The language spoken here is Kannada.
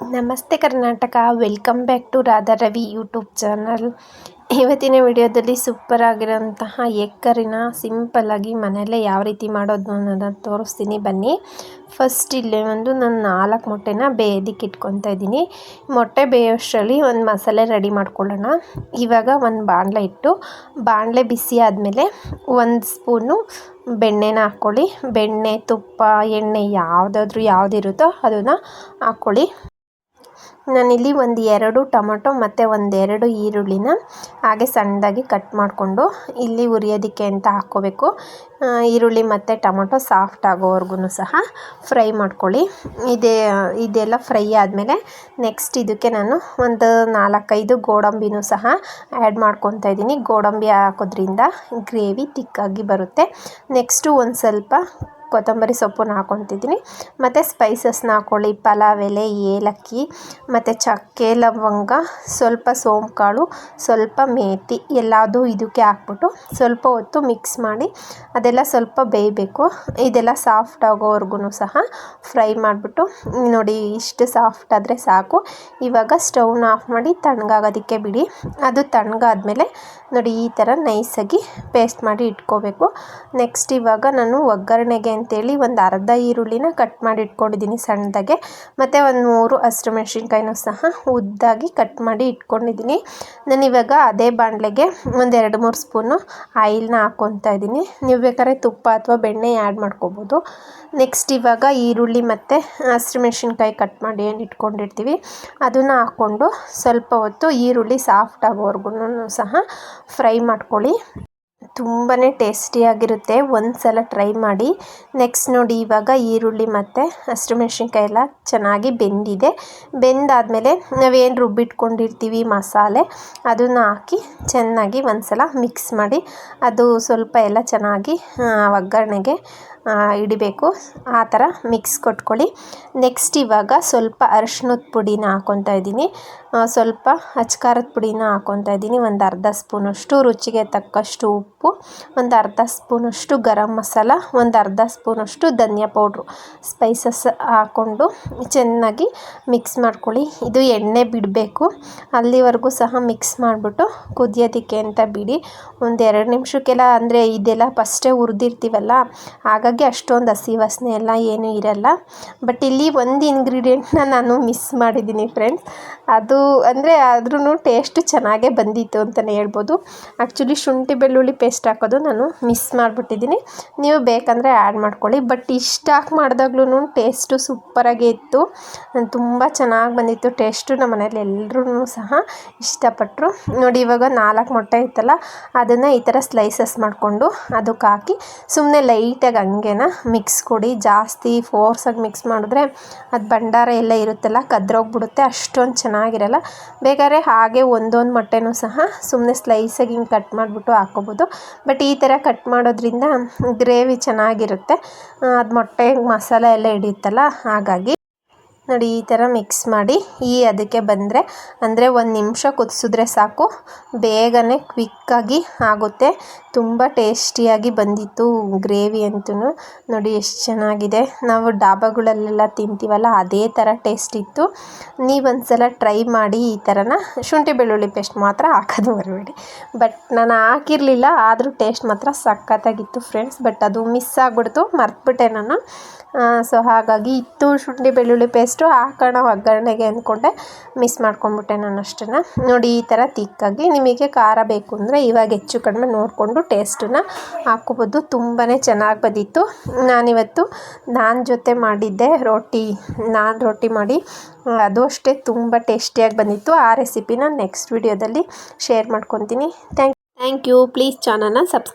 ನಮಸ್ತೆ Karnataka. Welcome back to Radha Ravi YouTube channel ಇವತ್ತಿನ ವಿಡಿಯೋದಲ್ಲಿ ಸೂಪರ್ ಆಗಿರೋಂತಹ ಎಕ್ಕರಿನ ಸಿಂಪಲ್ಲಾಗಿ ಮನೆಯಲ್ಲೇ ಯಾವ ರೀತಿ ಮಾಡೋದು ಅನ್ನೋದನ್ನು ತೋರಿಸ್ತೀನಿ. ಬನ್ನಿ. ಫಸ್ಟ್ ಇಲ್ಲೇ ಒಂದು ನಾನು ನಾಲ್ಕು ಮೊಟ್ಟೆನ ಬೇಯೋದಿಕ್ಕೆ ಇಟ್ಕೊತಾ ಇದ್ದೀನಿ. ಮೊಟ್ಟೆ ಬೇಯೋಷ್ಟರಲ್ಲಿ ಒಂದು ಮಸಾಲೆ ರೆಡಿ ಮಾಡ್ಕೊಳ್ಳೋಣ. ಇವಾಗ ಒಂದು ಬಾಣಲೆ ಇಟ್ಟು, ಬಾಣಲೆ ಬಿಸಿ ಆದಮೇಲೆ ಒಂದು ಸ್ಪೂನು ಬೆಣ್ಣೆನ ಹಾಕ್ಕೊಳ್ಳಿ. ಬೆಣ್ಣೆ, ತುಪ್ಪ, ಎಣ್ಣೆ ಯಾವುದಾದ್ರೂ ಯಾವುದಿರುತ್ತೋ ಅದನ್ನು ಹಾಕ್ಕೊಳ್ಳಿ. ನಾನಿಲ್ಲಿ ಒಂದು ಎರಡು ಟೊಮೊಟೊ ಮತ್ತು ಒಂದೆರಡು ಈರುಳ್ಳಿನ ಹಾಗೆ ಸಣ್ಣದಾಗಿ ಕಟ್ ಮಾಡಿಕೊಂಡು ಇಲ್ಲಿ ಹುರಿಯೋದಕ್ಕೆ ಅಂತ ಹಾಕ್ಕೋಬೇಕು. ಈರುಳ್ಳಿ ಮತ್ತು ಟೊಮೊಟೊ ಸಾಫ್ಟ್ ಆಗೋವರೆಗೂ ಸಹ ಫ್ರೈ ಮಾಡ್ಕೊಳ್ಳಿ. ಇದೇ, ಇದೆಲ್ಲ ಫ್ರೈ ಆದಮೇಲೆ ನೆಕ್ಸ್ಟ್ ಇದಕ್ಕೆ ನಾನು ಒಂದು ನಾಲ್ಕೈದು ಗೋಡಂಬಿನೂ ಸಹ ಆ್ಯಡ್ ಮಾಡ್ಕೊತಾ ಇದ್ದೀನಿ. ಗೋಡಂಬಿ ಹಾಕೋದ್ರಿಂದ ಗ್ರೇವಿ ತಿಕ್ಕಾಗಿ ಬರುತ್ತೆ. ನೆಕ್ಸ್ಟು ಒಂದು ಸ್ವಲ್ಪ ಕೊತ್ತಂಬರಿ ಸೊಪ್ಪನ್ನ ಹಾಕ್ಕೊತಿದ್ದೀನಿ ಮತ್ತು ಸ್ಪೈಸಸ್ನ ಹಾಕ್ಕೊಳ್ಳಿ ಪಲಾವ್, ಎಲೆ, ಏಲಕ್ಕಿ, ಮತ್ತು ಚಕ್ಕೆ, ಲವಂಗ, ಸ್ವಲ್ಪ ಸೋಂಪು ಕಾಳು ಸ್ವಲ್ಪ ಮೇತಿ ಎಲ್ಲದೂ ಇದಕ್ಕೆ ಹಾಕ್ಬಿಟ್ಟು ಸ್ವಲ್ಪ ಹೊತ್ತು ಮಿಕ್ಸ್ ಮಾಡಿ ಅದೆಲ್ಲ ಸ್ವಲ್ಪ ಬೇಯಬೇಕು. ಇದೆಲ್ಲ ಸಾಫ್ಟ್ ಆಗೋವರೆಗೂ ಸಹ ಫ್ರೈ ಮಾಡಿಬಿಟ್ಟು ನೋಡಿ ಇಷ್ಟು ಸಾಫ್ಟ್ ಆದರೆ ಸಾಕು. ಇವಾಗ ಸ್ಟವ್ನ ಆಫ್ ಮಾಡಿ ತಣ್ಣಗಾಗೋದಕ್ಕೆ ಬಿಡಿ. ಅದು ತಣ್ಣಗಾದ್ಮೇಲೆ ನೋಡಿ ಈ ಥರ ನೈಸಾಗಿ ಪೇಸ್ಟ್ ಮಾಡಿ ಇಟ್ಕೋಬೇಕು. ನೆಕ್ಸ್ಟ್ ಇವಾಗ ನಾನು ಒಗ್ಗರಣೆಗೆ ಅಂತೇಳಿ ಒಂದು ಅರ್ಧ ಈರುಳ್ಳಿನ ಕಟ್ ಮಾಡಿ ಇಟ್ಕೊಂಡಿದ್ದೀನಿ ಸಣ್ಣದಾಗೆ. ಮತ್ತು ಒಂದು ಮೂರು ಹಸಿರು ಮೆಣಸಿನ್ಕಾಯಿನೂ ಸಹ ಉದ್ದಾಗಿ ಕಟ್ ಮಾಡಿ ಇಟ್ಕೊಂಡಿದ್ದೀನಿ. ನಾನು ಇವಾಗ ಅದೇ ಬಾಣಲೆಗೆ ಒಂದು ಎರಡು ಮೂರು ಸ್ಪೂನು ಆಯಿಲ್ನ ಹಾಕ್ಕೊತಾ ಇದ್ದೀನಿ. ನೀವು ಬೇಕಾದ್ರೆ ತುಪ್ಪ ಅಥವಾ ಬೆಣ್ಣೆ ಆ್ಯಡ್ ಮಾಡ್ಕೋಬೋದು. ನೆಕ್ಸ್ಟ್ ಇವಾಗ ಈರುಳ್ಳಿ ಮತ್ತು ಹಸಿರು ಮೆಣಸಿನ್ಕಾಯಿ ಕಟ್ ಮಾಡಿ ಏನು ಇಟ್ಕೊಂಡಿರ್ತೀವಿ, ಅದನ್ನು ಹಾಕ್ಕೊಂಡು ಸ್ವಲ್ಪ ಹೊತ್ತು ಈರುಳ್ಳಿ ಸಾಫ್ಟ್ ಆಗೋವರೆಗೂ ಸಹ ಫ್ರೈ ಮಾಡ್ಕೊಳ್ಳಿ. ತುಂಬಾ ಟೇಸ್ಟಿಯಾಗಿರುತ್ತೆ ಒಂದು ಸಲ ಟ್ರೈ ಮಾಡಿ. ನೆಕ್ಸ್ಟ್ ನೋಡಿ ಇವಾಗ ಈರುಳ್ಳಿ ಮತ್ತು ಹಸಿರು ಮೆಣಸಿನ್ಕಾಯಿ ಎಲ್ಲ ಚೆನ್ನಾಗಿ ಬೆಂದಿದೆ. ಬೆಂದಾದಮೇಲೆ ನಾವೇನು ರುಬ್ಬಿಟ್ಕೊಂಡಿರ್ತೀವಿ ಮಸಾಲೆ, ಅದನ್ನು ಹಾಕಿ ಚೆನ್ನಾಗಿ ಒಂದು ಸಲ ಮಿಕ್ಸ್ ಮಾಡಿ. ಅದು ಸ್ವಲ್ಪ ಎಲ್ಲ ಚೆನ್ನಾಗಿ ಒಗ್ಗರಣೆಗೆ ಇಡಬೇಕು. ಆ ಥರ ಮಿಕ್ಸ್ ಕೊಟ್ಕೊಳ್ಳಿ. ನೆಕ್ಸ್ಟ್ ಇವಾಗ ಸ್ವಲ್ಪ ಅರಶಿನದ ಪುಡಿನ ಹಾಕ್ಕೊತಾ ಇದ್ದೀನಿ. ಸ್ವಲ್ಪ ಅಚ್ಕಾರದ ಪುಡಿನ ಹಾಕ್ಕೊತಾ ಇದ್ದೀನಿ. ಒಂದು ಅರ್ಧ ಸ್ಪೂನಷ್ಟು ರುಚಿಗೆ ತಕ್ಕಷ್ಟು ಉಪ್ಪು, ಒಂದು ಅರ್ಧ ಸ್ಪೂನಷ್ಟು ಗರಂ ಮಸಾಲ, ಒಂದು ಅರ್ಧ ಸ್ಪೂನಷ್ಟು ಧನಿಯಾ ಪೌಡ್ರು. ಸ್ಪೈಸಸ್ ಹಾಕ್ಕೊಂಡು ಚೆನ್ನಾಗಿ ಮಿಕ್ಸ್ ಮಾಡ್ಕೊಳ್ಳಿ. ಇದು ಎಣ್ಣೆ ಬಿಡಬೇಕು. ಅಲ್ಲಿವರೆಗೂ ಸಹ ಮಿಕ್ಸ್ ಮಾಡಿಬಿಟ್ಟು ಕುದಿಯೋದಕ್ಕೆ ಅಂತ ಬಿಡಿ. ಒಂದು ಎರಡು ನಿಮಿಷಕ್ಕೆಲ್ಲ, ಅಂದರೆ ಇದೆಲ್ಲ ಫಸ್ಟೇ ಹುರಿದಿರ್ತೀವಲ್ಲ ಅಷ್ಟೊಂದು ಹಸಿ ವಾಸನೆ ಎಲ್ಲ ಏನೂ ಇರಲ್ಲ. ಬಟ್ ಇಲ್ಲಿ ಒಂದು ಇಂಗ್ರೀಡಿಯೆಂಟ್ನ ನಾನು ಮಿಸ್ ಮಾಡಿದ್ದೀನಿ ಫ್ರೆಂಡ್ಸ್ ಅದು ಅಂದರೆ ಆದ್ರೂ ಟೇಸ್ಟ್ ಚೆನ್ನಾಗೇ ಬಂದಿತ್ತು ಅಂತಲೇ ಹೇಳ್ಬೋದು. ಆ್ಯಕ್ಚುಲಿ ಶುಂಠಿ ಬೆಳ್ಳುಳ್ಳಿ ಪೇಸ್ಟ್ ಹಾಕೋದು ನಾನು ಮಿಸ್ ಮಾಡಿಬಿಟ್ಟಿದ್ದೀನಿ. ನೀವು ಬೇಕಂದರೆ ಆ್ಯಡ್ ಮಾಡ್ಕೊಳ್ಳಿ. ಬಟ್ ಇಷ್ಟು ಹಾಕಿ ಮಾಡಿದಾಗ್ಲೂ ಟೇಸ್ಟು ಸೂಪರಾಗೇ ಇತ್ತು. ನಾನು ತುಂಬ ಚೆನ್ನಾಗಿ ಬಂದಿತ್ತು ಟೇಸ್ಟು ನಮ್ಮ ಮನೇಲಿ ಎಲ್ಲರೂ ಸಹ ಇಷ್ಟಪಟ್ಟರು ನೋಡಿ ಇವಾಗ ನಾಲ್ಕು ಮೊಟ್ಟೆ ಇತ್ತಲ್ಲ ಅದನ್ನು ಈ ಥರ ಸ್ಲೈಸಸ್ ಮಾಡಿಕೊಂಡು ಅದಕ್ಕೆ ಹಾಕಿ ಸುಮ್ಮನೆ ಲೈಟಾಗಿ ಹಂಗೆನ ಮಿಕ್ಸ್ ಕೊಡಿ. ಜಾಸ್ತಿ ಫೋರ್ಸಾಗಿ ಮಿಕ್ಸ್ ಮಾಡಿದ್ರೆ ಅದು ಭಂಡಾರ ಎಲ್ಲ ಇರುತ್ತಲ್ಲ, ಕದ್ರೋಗ್ಬಿಡುತ್ತೆ, ಅಷ್ಟೊಂದು ಚೆನ್ನಾಗಿರಲ್ಲ. ಬೇಕಾದ್ರೆ ಹಾಗೆ ಒಂದೊಂದು ಮೊಟ್ಟೆನೂ ಸಹ ಸುಮ್ಮನೆ ಸ್ಲೈಸಾಗಿ ಹಿಂಗೆ ಕಟ್ ಮಾಡಿಬಿಟ್ಟು ಹಾಕೋಬೋದು. ಬಟ್ ಈ ಥರ ಕಟ್ ಮಾಡೋದ್ರಿಂದ ಗ್ರೇವಿ ಚೆನ್ನಾಗಿರುತ್ತೆ. ಅದು ಮೊಟ್ಟೆ ಮಸಾಲೆ ಎಲ್ಲ ಹಿಡಿಯುತ್ತಲ್ಲ, ಹಾಗಾಗಿ ನೋಡಿ, ಈ ಥರ ಮಿಕ್ಸ್ ಮಾಡಿ ಈ ಅದಕ್ಕೆ ಬಂದರೆ, ಅಂದರೆ ಒಂದು ನಿಮಿಷ ಕುದಿಸಿದ್ರೆ ಸಾಕು. ಬೇಗನೆ ಕ್ವಿಕ್ಕಾಗಿ ಆಗುತ್ತೆ. ತುಂಬ ಟೇಸ್ಟಿಯಾಗಿ ಬಂದಿತ್ತು ಗ್ರೇವಿ ಅಂತೂ ನೋಡಿ, ಎಷ್ಟು ಚೆನ್ನಾಗಿದೆ. ನಾವು ಡಾಬಾಗಳಲ್ಲೆಲ್ಲ ತಿಂತೀವಲ್ಲ, ಅದೇ ಥರ ಟೇಸ್ಟ್ ಇತ್ತು. ನೀವೊಂದು ಸಲ ಟ್ರೈ ಮಾಡಿ ಈ ಥರನ. ಶುಂಠಿ ಬೆಳ್ಳುಳ್ಳಿ ಪೇಸ್ಟ್ ಮಾತ್ರ ಹಾಕೋದು ಬರಬೇಡಿ ಬಟ್ ನಾನು ಹಾಕಿರಲಿಲ್ಲ, ಆದರೂ ಟೇಸ್ಟ್ ಮಾತ್ರ ಸಖತ್ತಾಗಿತ್ತು ಫ್ರೆಂಡ್ಸ್ ಬಟ್ ಅದು ಮಿಸ್ ಆಗಿಬಿಡ್ತು, ಮರ್ತ್ಬಿಟ್ಟೆ ನಾನು. ಸೊ ಹಾಗಾಗಿ ಇತ್ತು ಶುಂಠಿ ಬೆಳ್ಳುಳ್ಳಿ ಪೇಸ್ಟು ಹಾಕೋಣ ಒಗ್ಗರಣೆಗೆ ಅಂದ್ಕೊಂಡೆ ಮಿಸ್ ಮಾಡ್ಕೊಂಡ್ಬಿಟ್ಟೆ ನಾನು ಅಷ್ಟನ್ನು ನೋಡಿ, ಈ ಥರ ತಿಕ್ಕಾಗಿ ನಿಮಗೆ ಖಾರ ಬೇಕು ಅಂದರೆ ಇವಾಗ ಹೆಚ್ಚು ಕಡಿಮೆ ನೋಡಿಕೊಂಡು ಟೇಸ್ಟನ್ನ ಹಾಕ್ಕೋಬೋದು. ತುಂಬಾ ಚೆನ್ನಾಗಿ ಬಂದಿತ್ತು. ನಾನಿವತ್ತು ನಾನ್ ಜೊತೆ ಮಾಡಿದ್ದೆ ರೊಟ್ಟಿ ನಾನ್ ರೊಟ್ಟಿ ಮಾಡಿ, ಅದು ಅಷ್ಟೇ ತುಂಬ ಟೇಸ್ಟಿಯಾಗಿ ಬಂದಿತ್ತು. ಆ ರೆಸಿಪಿನ ನೆಕ್ಸ್ಟ್ ವಿಡಿಯೋದಲ್ಲಿ ಶೇರ್ ಮಾಡ್ಕೊತೀನಿ. ಥ್ಯಾಂಕ್ ಥ್ಯಾಂಕ್ ಯು ಪ್ಲೀಸ್ ಚಾನಲ್ನ ಸಬ್ಸ್ಕ್ರೈಬ್